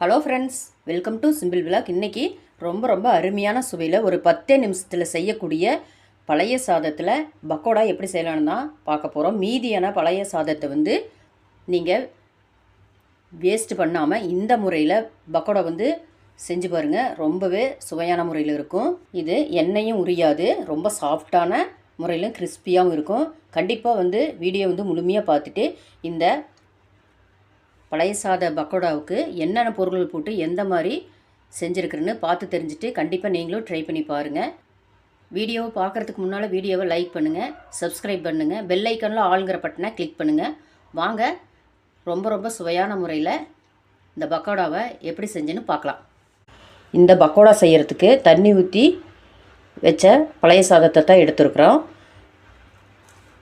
Hello friends welcome to simple vlog இன்றைக்கி ரொம்ப ரொம்ப அருமையான சுவையில் ஒரு பத்தே நிமிஷத்தில் செய்யக்கூடிய பழைய சாதத்தில் பக்கோடா எப்படி செய்யலான்னு தான் பார்க்க போகிறோம் மீதியான பழைய சாதத்தை வந்து நீங்கள் வேஸ்ட் பண்ணாமல் இந்த முறையில் பக்கோடா வந்து செஞ்சு பாருங்கள் ரொம்பவே சுவையான முறையில் இருக்கும். இது எண்ணெயும் உரியாது. ரொம்ப சாஃப்டான முறையிலும் கிறிஸ்பியாகவும் இருக்கும். கண்டிப்பாக வந்து வீடியோ வந்து முழுமையாக பார்த்துட்டு இந்த பழைய சாத பக்கோடாவுக்கு என்னென்ன பொருட்கள் போட்டு எந்த மாதிரி செஞ்சுருக்குறேன்னு பார்த்து தெரிஞ்சுட்டு கண்டிப்பாக நீங்களும் ட்ரை பண்ணி பாருங்கள் வீடியோவை பார்க்குறதுக்கு முன்னால் வீடியோவை லைக் பண்ணுங்கள் சப்ஸ்கிரைப் பண்ணுங்கள் பெல் ஐக்கனில் ஆளுங்கிற பட்டனை கிளிக் பண்ணுங்கள் வாங்க ரொம்ப ரொம்ப சுவையான முறையில் இந்த பக்கோடாவை எப்படி செஞ்சுன்னு பார்க்கலாம். இந்த பக்கோடா செய்கிறதுக்கு தண்ணி ஊற்றி வச்ச பழைய சாதத்தை தான் எடுத்துருக்குறோம்.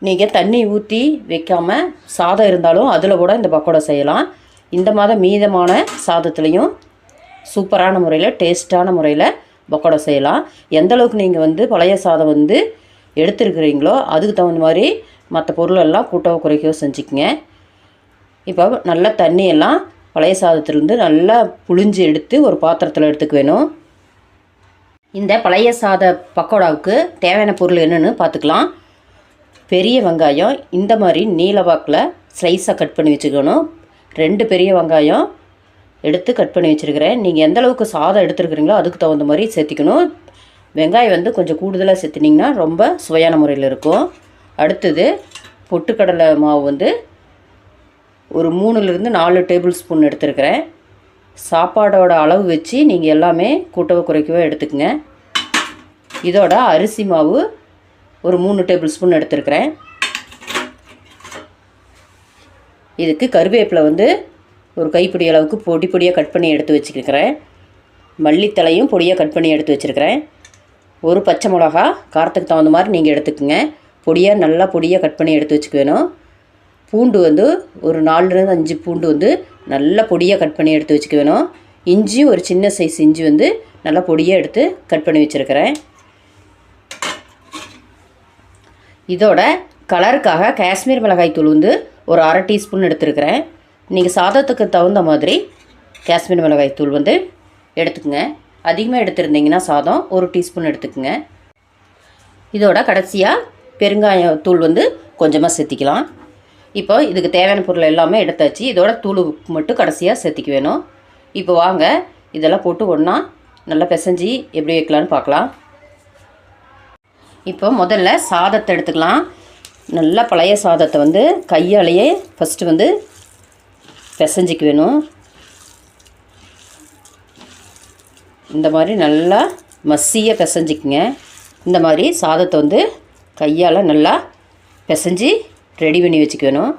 நீங்கள் தண்ணி ஊற்றி வைக்காமல் சாதம் இருந்தாலும் அதில் கூட இந்த பக்கோடா செய்யலாம். இந்த மாதம் மீதமான சாதத்துலேயும் சூப்பரான முறையில் டேஸ்ட்டான முறையில் பக்கோடா செய்யலாம். எந்த அளவுக்கு நீங்கள் வந்து பழைய சாதம் வந்து எடுத்துருக்குறீங்களோ அதுக்கு தகுந்த மாதிரி மற்ற பொருளெல்லாம் கூட்டவோ குறைக்கவோ செஞ்சுக்கங்க. இப்போ நல்லா தண்ணியெல்லாம் பழைய சாதத்திலிருந்து நல்லா புழிஞ்சு எடுத்து ஒரு பாத்திரத்தில் எடுத்துக்க வேணும். இந்த பழைய சாத பக்கோடாவுக்கு தேவையான பொருள் என்னென்னு பார்த்துக்கலாம் பெரிய வெங்காயம் இந்த மாதிரி நீல வாக்கில் ஸ்லைஸாக கட் பண்ணி வச்சுக்கணும். ரெண்டு பெரிய வெங்காயம் எடுத்து கட் பண்ணி வச்சுருக்கிறேன். நீங்கள் எந்த அளவுக்கு சாதம் எடுத்துருக்குறீங்களோ அதுக்கு தகுந்த மாதிரி சேர்த்திக்கணும். வெங்காயம் வந்து கொஞ்சம் கூடுதலாக சேர்த்துனிங்கன்னா ரொம்ப சுவையான முறையில் இருக்கும். அடுத்தது பொட்டுக்கடலை மாவு வந்து ஒரு மூணுலேருந்து நாலு டேபிள் ஸ்பூன் எடுத்துருக்கிறேன். சாப்பாடோட அளவு வச்சு நீங்கள் எல்லாமே கூட்டவோ குறைக்கவோ எடுத்துக்கங்க. இதோட அரிசி மாவு ஒரு மூணு டேபிள் ஸ்பூன் எடுத்துருக்கிறேன். இதுக்கு கருவேப்பிலை வந்து ஒரு கைப்பிடி அளவுக்கு பொடி பொடியாக கட் பண்ணி எடுத்து வச்சுருக்கிறேன் மல்லித்தலையும் பொடியாக கட் பண்ணி எடுத்து வச்சுருக்கிறேன். ஒரு பச்சை மிளகா காரத்துக்கு தகுந்த மாதிரி நீங்கள் எடுத்துக்கோங்க. பொடியாக நல்லா பொடியாக கட் பண்ணி எடுத்து வச்சுக்க வேணும். பூண்டு வந்து ஒரு நாலுலேருந்து அஞ்சு பூண்டு வந்து நல்லா பொடியாக கட் பண்ணி எடுத்து வச்சுக்க வேணும். இஞ்சி ஒரு சின்ன சைஸ் இஞ்சி வந்து நல்லா பொடியாக எடுத்து கட் பண்ணி வச்சுருக்கிறேன். இதோட கலருக்காக காஷ்மீர் மிளகாய் தூள் வந்து ஒரு அரை டீஸ்பூன் எடுத்துருக்கிறேன். நீங்கள் சாதத்துக்கு தகுந்த மாதிரி காஷ்மீர் மிளகாய் தூள் வந்து எடுத்துக்கோங்க. அதிகமாக எடுத்துருந்தீங்கன்னா சாதம் ஒரு டீஸ்பூன் எடுத்துக்கோங்க. இதோட கடைசியாக பெருங்காய தூள் வந்து கொஞ்சமாக சேர்த்திக்கலாம். இப்போ இதுக்கு தேவையான பொருள் எல்லாமே எடுத்தாச்சு. இதோட தூள் உப்பு மட்டும் கடைசியாக சேர்த்திக்க வேணும். இப்போ வாங்க இதெல்லாம் போட்டு ஒன்றா நல்லா பிசைஞ்சு எப்படி வைக்கலான்னு பார்க்கலாம். இப்போ முதல்ல சாதத்தை எடுத்துக்கலாம். நல்லா பழைய சாதத்தை வந்து கையாலேயே ஃபஸ்ட்டு வந்து பிசைஞ்சிக்க வேணும். இந்த மாதிரி நல்லா மசியாக பிசைஞ்சிக்குங்க. இந்த மாதிரி சாதத்தை வந்து கையால் நல்லா பிசைஞ்சு ரெடி பண்ணி வச்சுக்கணும்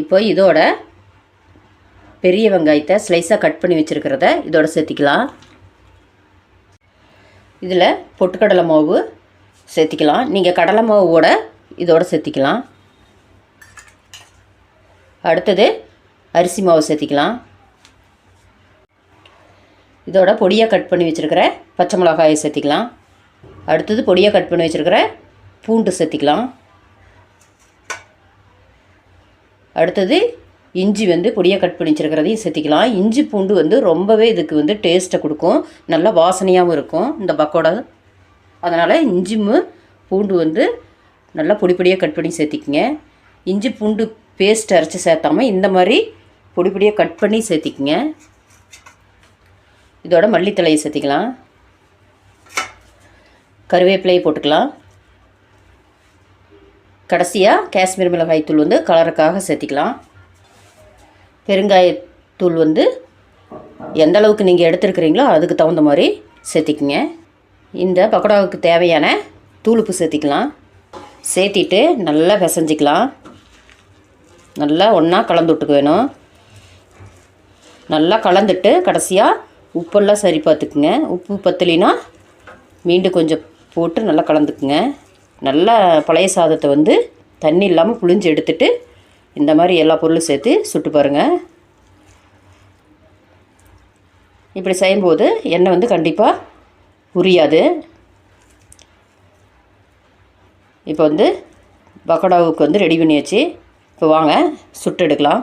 இப்போ இதோட பெரிய வெங்காயத்தை ஸ்லைஸாக கட் பண்ணி வச்சுருக்கிறத இதோட சேர்த்திக்கலாம். இதில் பொட்டுக்கடலை மாவு சேர்த்திக்கலாம். நீங்கள் கடலை மாவோட இதோடு சேர்த்திக்கலாம். அடுத்தது அரிசி மாவு சேர்த்திக்கலாம். இதோட பொடியாக கட் பண்ணி வச்சுருக்கிற பச்சை மிளகாயை சேர்த்திக்கலாம். அடுத்தது பொடியாக கட் பண்ணி வச்சுருக்கிற பூண்டு சேர்த்திக்கலாம். அடுத்தது இஞ்சி வந்து பொடியாக கட் பண்ணி வச்சுருக்கிறதையும் சேர்த்திக்கலாம். இஞ்சி பூண்டு வந்து ரொம்பவே இதுக்கு வந்து டேஸ்ட்டை கொடுக்கும். நல்லா வாசனையாகவும் இருக்கும் இந்த பக்கோடா. அதனால் இஞ்சி பூண்டு வந்து நல்லா பொடி பொடியாக கட் பண்ணி சேர்த்திக்கிங்க. இஞ்சி பூண்டு பேஸ்ட் அரைச்சி சேர்த்தாமல் இந்த மாதிரி பொடி பொடியாக கட் பண்ணி சேர்த்திக்கிங்க. இதோட மல்லித்தலையை சேர்த்திக்கலாம். கருவேப்பிலையை போட்டுக்கலாம். கடைசியாக காஷ்மீர் மிளகாய் தூள் வந்து கலருக்காக சேர்த்திக்கலாம். பெருங்காயத்தூள் வந்து எந்த அளவுக்கு நீங்கள் எடுத்துருக்கிறீங்களோ அதுக்கு தகுந்த மாதிரி சேர்த்திக்கிங்க. இந்த பக்கோடாவுக்கு தேவையான தூளுப்பு சேர்த்திக்கலாம். சேர்த்திட்டு நல்லா பிசைஞ்சிக்கலாம். நல்லா ஒன்றா கலந்து விட்டுக்க வேணும். நல்லா கலந்துட்டு கடைசியாக உப்பெல்லாம் சரி பார்த்துக்குங்க. உப்பு பத்தலினா மீண்டும் கொஞ்சம் போட்டு நல்லா கலந்துக்குங்க. நல்லா பழைய சாதத்தை வந்து தண்ணி இல்லாமல் புளிஞ்சு எடுத்துகிட்டு இந்த மாதிரி எல்லா பொருளும் சேர்த்து சுட்டு பாருங்கள் இப்படி செய்யும்போது எண்ணெய் வந்து கண்டிப்பாக உரியாது. இப்போ வந்து பக்கோடாவுக்கு வந்து ரெடி பண்ணியாச்சு இப்போ வாங்க சுட்டு எடுக்கலாம்.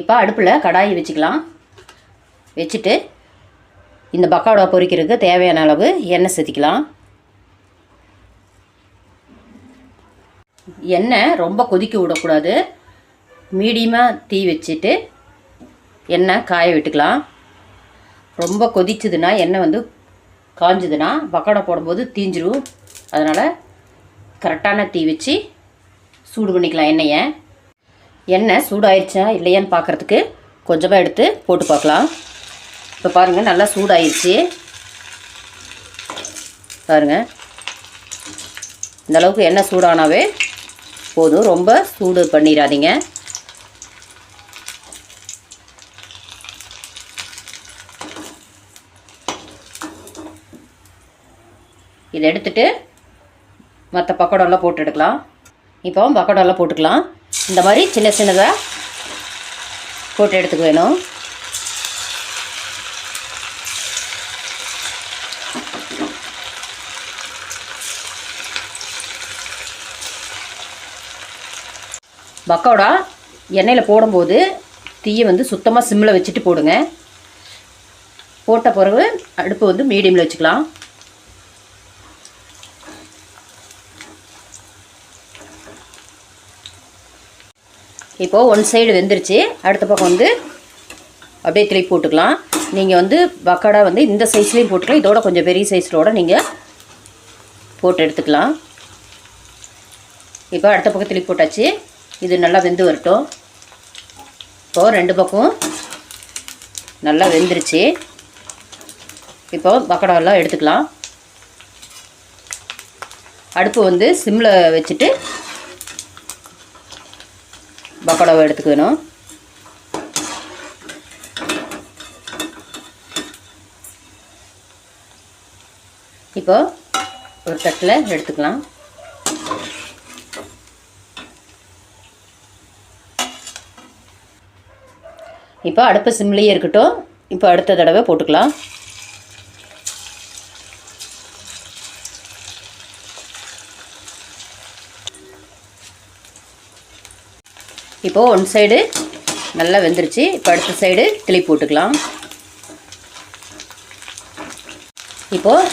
இப்போ அடுப்பில் கடாயை வச்சுக்கலாம். வச்சுட்டு இந்த பக்கோடா பொரிக்கிறதுக்கு தேவையான அளவு எண்ணெய் சேர்த்திக்கலாம். எண்ணெய் ரொம்ப கொதிக்க விடக்கூடாது. மீடியமாக தீ வச்சுட்டு எண்ணெய் காய விட்டுக்கலாம். ரொம்ப கொதிச்சதுன்னா எண்ணெய் வந்து காஞ்சதுன்னா பக்கோடா போடும்போது தீஞ்சிரும். அதனால் கரெக்டான தீ வச்சு சூடு பண்ணிக்கலாம் எண்ணெயை. எண்ணெய் சூடாயிருச்சா இல்லையான்னு பார்க்குறதுக்கு கொஞ்சமாக எடுத்து போட்டு பார்க்கலாம். இப்போ பாருங்கள் நல்லா சூடாயிருச்சு. பாருங்கள் இந்தளவுக்கு எண்ணெய் சூடானாவே போதும். ரொம்ப சூடு பண்ணிடாதீங்க. இதை எடுத்துட்டு மற்ற பக்கோடெல்லாம் போட்டு எடுக்கலாம். இப்போ பக்கோடாலாம் போட்டுக்கலாம். இந்த மாதிரி சின்ன சின்னதாக போட்டு எடுத்துக்க வேணும். பக்கோடா எண்ணெயில் போடும்போது தீயை வந்து சுத்தமாக சிம்மில் வச்சுட்டு போடுங்க. போட்ட பிறகு அடுப்பு வந்து மீடியமில் வச்சுக்கலாம். இப்போது ஒன் சைடு வெந்துருச்சு. அடுத்த பக்கம் வந்து அப்படியே திருப்பி போட்டுக்கலாம். நீங்கள் வந்து பக்கோடா வந்து இந்த சைஸ்லேயும் போட்டுக்கலாம். இதோட கொஞ்சம் பெரிய சைஸோட நீங்கள் போட்டு எடுத்துக்கலாம். இப்போ அடுத்த பக்கம் திருப்பி போட்டாச்சு. இது நல்லா வெந்து வரட்டும். இப்போது ரெண்டு பக்கம் நல்லா வெந்துருச்சு. இப்போ பக்கோடாவெல்லாம் எடுத்துக்கலாம். அடுப்பு வந்து சிம்மில் வச்சுட்டு பக்கோடாவை எடுத்துக்கணும். இப்போ ஒரு தட்டில் எடுத்துக்கலாம். இப்போ அடுப்பு சிம்லேயே இருக்கட்டும். இப்போ அடுத்த தடவை போட்டுக்கலாம். இப்போது ஒன் சைடு நல்லா வெந்துருச்சு. இப்போ அடுத்த சைடு கிளி போட்டுக்கலாம். இப்போது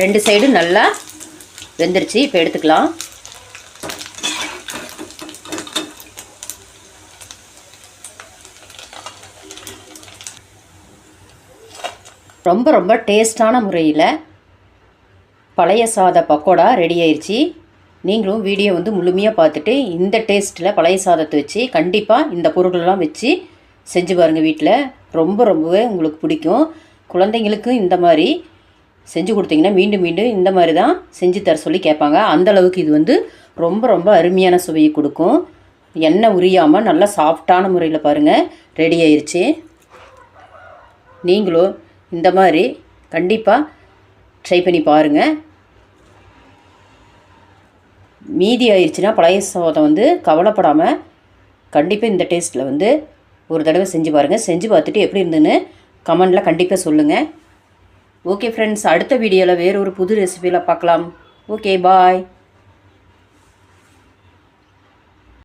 ரெண்டு சைடு நல்லா வெந்துருச்சு. இப்போ எடுத்துக்கலாம். ரொம்ப ரொம்ப டேஸ்டான முறையில் பழைய சாத பக்கோடா ரெடி ஆயிடுச்சு நீங்களும் வீடியோ வந்து முழுமையாக பார்த்துட்டு இந்த டேஸ்ட்டில் பழைய சாதத்தை வச்சு கண்டிப்பாக இந்த பொருளெல்லாம் வச்சு செஞ்சு பாருங்கள் வீட்டில் ரொம்ப ரொம்பவே உங்களுக்கு பிடிக்கும். குழந்தைங்களுக்கும் இந்த மாதிரி செஞ்சு கொடுத்தீங்கன்னா மீண்டும் மீண்டும் இந்த மாதிரி தான் செஞ்சு தர சொல்லி கேட்பாங்க. அந்தளவுக்கு இது வந்து ரொம்ப ரொம்ப அருமையான சுவையை கொடுக்கும். எண்ணெய் உரியாமல் நல்லா சாஃப்டான முறையில் பாருங்கள் ரெடி ஆயிடுச்சு நீங்களும் இந்த மாதிரி கண்டிப்பாக ட்ரை பண்ணி பாருங்கள் மீதி ஆயிடுச்சுன்னா பழைய சோதம் வந்து கவலைப்படாமல் கண்டிப்பாக இந்த டேஸ்ட்டில் வந்து ஒரு தடவை செஞ்சு பாருங்கள் செஞ்சு பார்த்துட்டு எப்படி இருந்துன்னு கமெண்டில் கண்டிப்பாக சொல்லுங்கள் ஓகே ஃப்ரெண்ட்ஸ் அடுத்த வீடியோவில் வேறு ஒரு புது ரெசிபியில் பார்க்கலாம். Okay bye